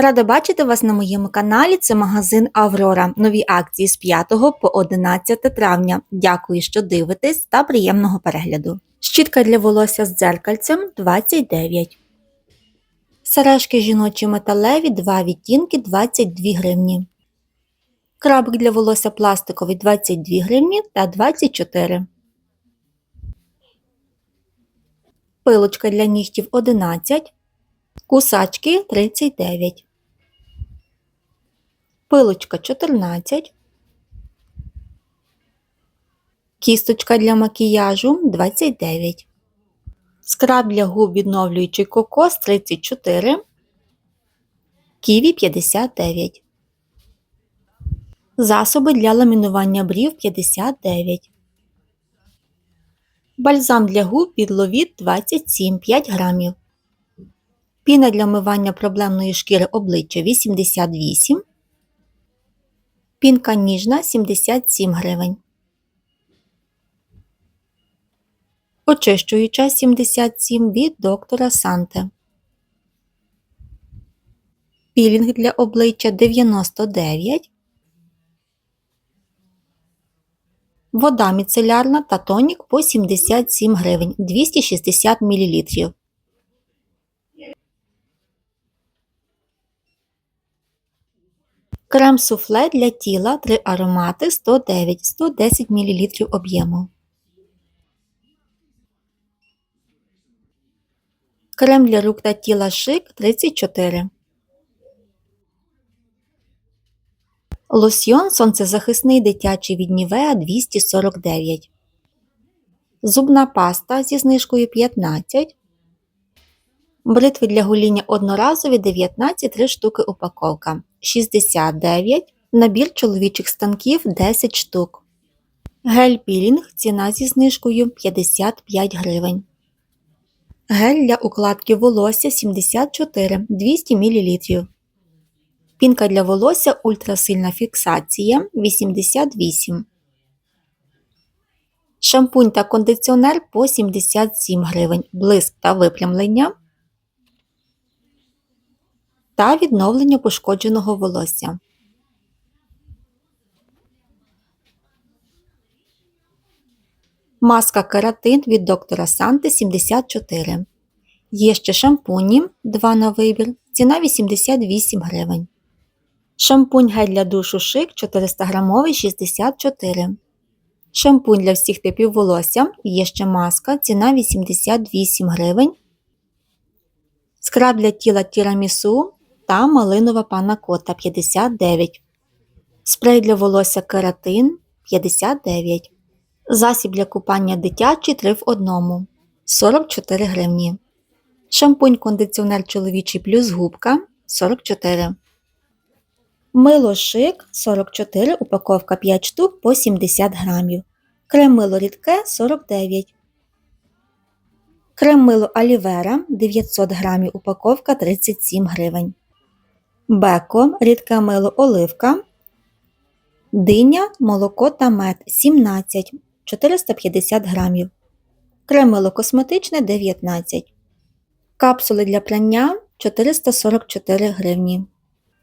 Рада бачити вас на моєму каналі. Це магазин Аврора. Нові акції з 5 по 11 травня. Дякую, що дивитесь та приємного перегляду. Щітка для волосся з дзеркальцем 29. Сережки жіночі металеві 2 відтінки 22 гривні. Крабик для волосся пластиковий 22 гривні та 24. Пилочка для нігтів 11. Кусачки 39. Пилочка 14. Кісточка для макіяжу 29. Скраб для губ відновлюючий кокос 34. Ківі 59. Засоби для ламінування брів 59. Бальзам для губ підловіт 27 5 грамів. Піна для вмивання проблемної шкіри обличчя 88. Пінка ніжна 77 гривень. Очищуюча 77 від доктора Санте. Пілінг для обличчя 99. Вода міцелярна та тонік по 77 гривень 260 мл. Крем суфле для тіла 3 аромати 109 110 мл об'єму. Крем для рук та тіла шик 34. Лосьйон сонцезахисний дитячий від Нівеа 249. Зубна паста зі знижкою 15. Бритви для гоління одноразові 19 3 штуки упаковка. 69. Набір чоловічих станків 10 штук. Гель пілінг ціна зі знижкою 55 гривень. Гель для укладки волосся 74 200 мл. Пінка для волосся ультрасильна фіксація 88. Шампунь та кондиціонер по 77 гривень. Блиск та виплямлення та відновлення пошкодженого волосся. Маска кератин від доктора Санти 74. Є ще шампуні 2 на вибір. Ціна 88 гривень. Шампунь гель для душу шик 400 грамовий 64. Шампунь для всіх типів волосся. Є ще маска. Ціна 88 гривень. Скраб для тіла тірамісу та малинова панна кота 59. Спрей для волосся кератин 59. Засіб для купання дитячий 3 в 1 44 гривні. Шампунь кондиціонер чоловічий плюс губка 44. Мило шик 44, упаковка 5 штук по 70 грамів. Крем мило рідке 49. Крем мило алівера 900 грамів, упаковка 37 гривень. Беко рідке мило оливка. Диня, молоко та мед 17 450 грамів. Крем мило косметичне 19. Капсули для прання 444 гривні.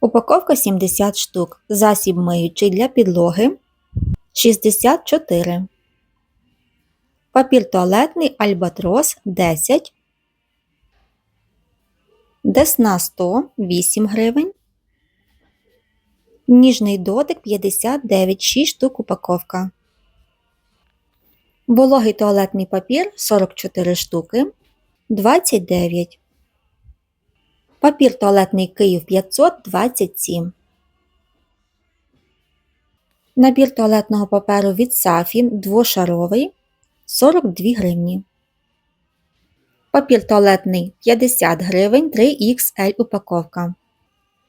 Упаковка 70 штук. Засіб миючий для підлоги 64. Папір туалетний Альбатрос 10. Десна 100 8 гривень. Ніжний дотик 59 6 штук упаковка. Вологий туалетний папір 44 штуки 29. Папір туалетний Київ 527. Набір туалетного паперу від Сафі двошаровий 42 гривні. Папір туалетний 50 гривень 3XL упаковка.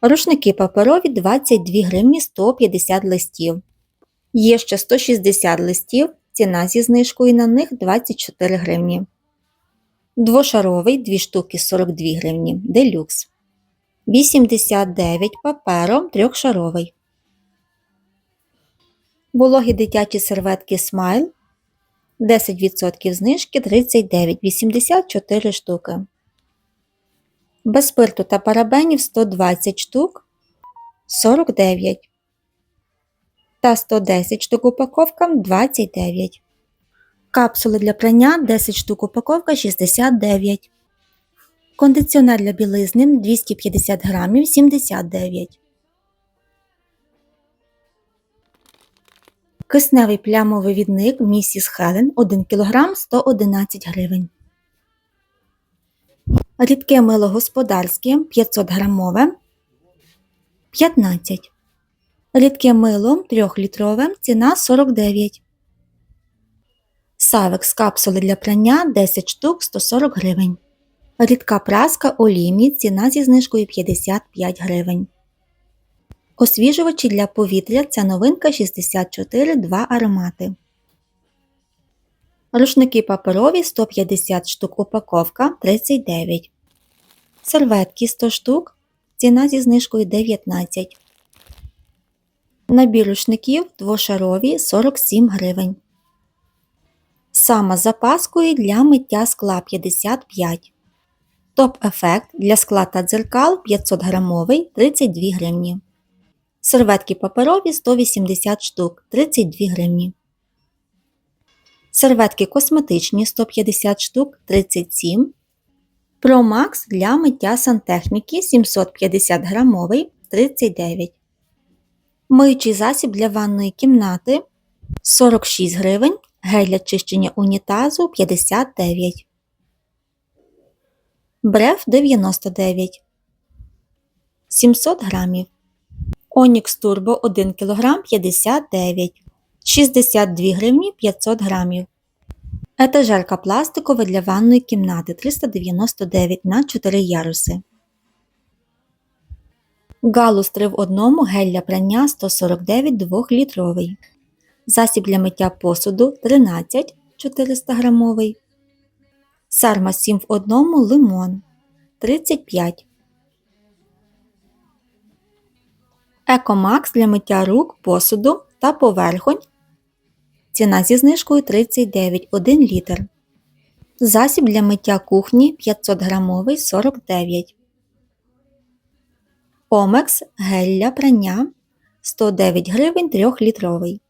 Рушники паперові 22 гривні 150 листів. Є ще 160 листів. Ціна зі знижкою на них 24 гривні. Двошаровий 2 штуки 42 гривні. Делюкс. 89 папером трьохшаровий. Вологі дитячі серветки Смайл 10% знижки 39,84 штуки. Без спирту та парабенів 120 штук 49 та 110 штук упаковка 29. Капсули для прання 10 штук упаковка 69. Кондиціонер для білизни 250 грамів 79. Кисневий плямовий відник місіс Хелен 1 кг 111 гривень. Рідке мило господарське 500 грамове 15. Рідке мило 3-літрове ціна 49. Савекс капсули для прання 10 штук 140 гривень. Рідка праска Олімі ціна зі знижкою 55 гривень. Освіжувачі для повітря ця новинка 64 2 аромати. Рушники паперові 150 штук упаковка 39. Серветки 100 штук. Ціна зі знижкою 19. Набір рушників двошарові 47 гривень. Сама запаскою для миття скла 55. Топ-ефект для скла та дзеркал 500 грамовий 32 гривні. Серветки паперові 180 штук 32 гривні. Серветки косметичні 150 штук 37. Max для миття сантехніки 750 грамовий 39. Миючий засіб для ванної кімнати 46 гривень. Гель для чищення унітазу 59. Бреф 99. 700 грамів. Онікс Турбо 1 кг 59. 62 гривні 500 грамів. Етажерка пластикова для ванної кімнати 399 на 4 яруси. Галус 3 в 1 гель для прання 149 2-літровий. Засіб для миття посуду 13 400 грамовий. Сарма 7 в 1 лимон 35. Екомакс для миття рук, посуду та поверхонь. Ціна зі знижкою 39 1 літр. Засіб для миття кухні 500 грамовий 49. Омекс гель для прання 109 гривень 3-літровий.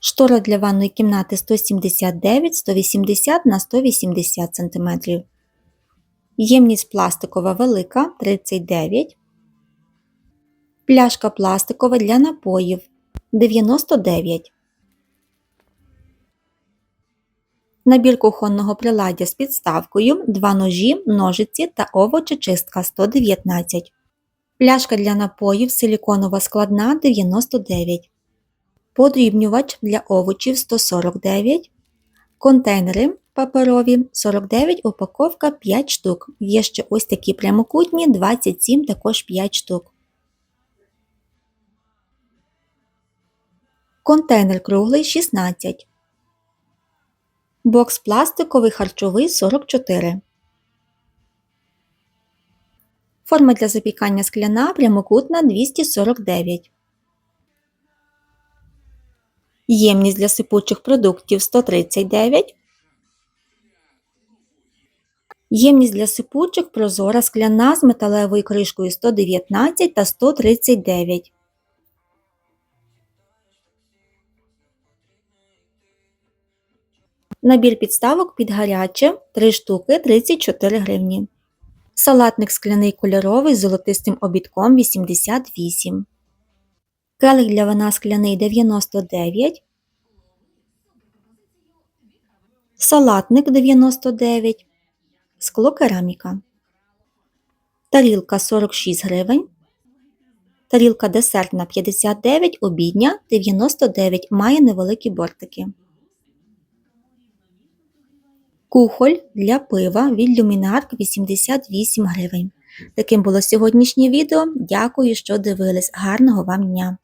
Штора для ванної кімнати 179 180 на 180 см. Ємність пластикова велика 39 Пляшка пластикова для напоїв 99. Набір кухонного приладдя з підставкою, 2 ножі, ножиці та овочечистка 119. Пляшка для напоїв силіконова складна 99. Подрібнювач для овочів 149. Контейнери паперові 49 упаковка 5 штук. Є ще ось такі прямокутні 27 також 5 штук. Контейнер круглий 16. Бокс пластиковий харчовий 44. Форма для запікання скляна прямокутна 249. Ємність для сипучих продуктів 139. Ємність для сипучих прозора скляна з металевою кришкою 119 та 139. Набір підставок під гаряче 3 штуки 34 гривні. Салатник скляний кольоровий з золотистим обідком 88. Келих для вина скляний 99. Салатник 99. Скло кераміка. Тарілка 46 гривень. Тарілка десертна 59, обідня 99, має невеликі бортики. Кухоль для пива від Luminark 88 гривень. Таким було сьогоднішнє відео. Дякую, що дивились. Гарного вам дня!